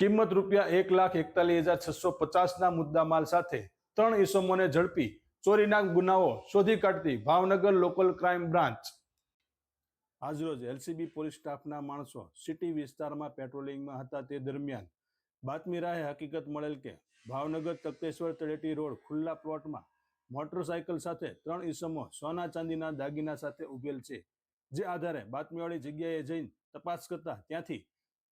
કિંમત રૂપિયા એક લાખ એકતાલીસ હજાર છસો પચાસના મુદ્દામાલ સાથે ત્રણ ઈસમોને ઝડપી ચોરીના ગુનાઓ શોધી કાઢતી ભાવનગર લોકલ ક્રાઇમ બ્રાન્ચ. આજરોજ એલસીબી પોલીસ સ્ટાફના માણસો સિટી વિસ્તારમાં પેટ્રોલિંગમાં હતા તે દરમિયાન બાતમી રાહે હકીકત મળેલ કે ભાવનગર તકતેશ્વર તળેટી રોડ ખુલ્લા પ્લોટમાં મોટરસાયકલ સાથે ત્રણ ઈસમો સોના ચાંદીના દાગીના સાથે ઉભેલ છે. જે આધારે બાતમીવાળી જગ્યાએ જઈને તપાસ કરતા ત્યાંથી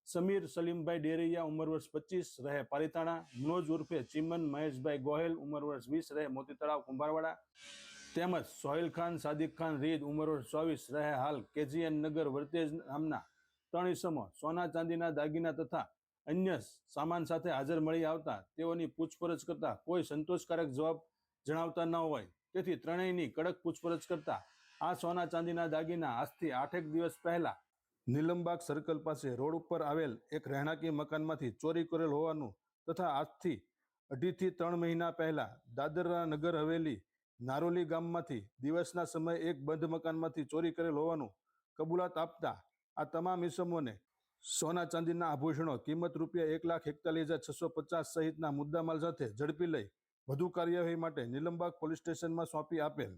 સમીર સલીમભાઈ ડેરૈયા ઉંમર વર્ષ પચીસ, રહે પાલિતાણા. મનોજ ઉર્ફે ચિમન મહેશભાઈ ગોહેલ ઉંમર વર્ષ વીસ, રહે મોતી તળાવ કુંભારવાડા. તેમજ સોહેલ ખાન, સાદિક ખાન, રીદ ઉંમર વર્ષ ચોવીસ, રહે હાલ કેજીએન નગર વર્તેજ નામના ત્રણ ઇસમો સોના ચાંદીના દાગીના તથા અન્ય સામાન સાથે હાજર મળી આવતા તેઓની પૂછપરછ કરતા કોઈ સંતોષકારક જવાબ જણાવતા ન હોય. તેથી ત્રણેયની કડક પૂછપરછ કરતા આ સોના ચાંદીના દાગીના આજથી આઠેક દિવસ પહેલા નીલમબાગ સર્કલ પાસે રોડ ઉપર આવેલ એક રહેણાંકી મકાનમાંથી ચોરી કરેલ હોવાનું તથા આજથી અઢીથી ત્રણ મહિના પહેલા દાદરા નગર હવેલી નારોલી ગામમાંથી દિવસના સમયે એક બંધ મકાનમાંથી ચોરી કરેલ હોવાનું કબૂલાત આપતા આ તમામ ઇસમોને સોના ચાંદીના આભૂષણો કિંમત રૂપિયા એક લાખ એકતાલીસ હજાર છસો પચાસ સહિતના મુદ્દામાલ સાથે ઝડપી લઈ વધુ કાર્યવાહી માટે નીલમબાગ પોલીસ સ્ટેશનમાં સોંપી આપેલ.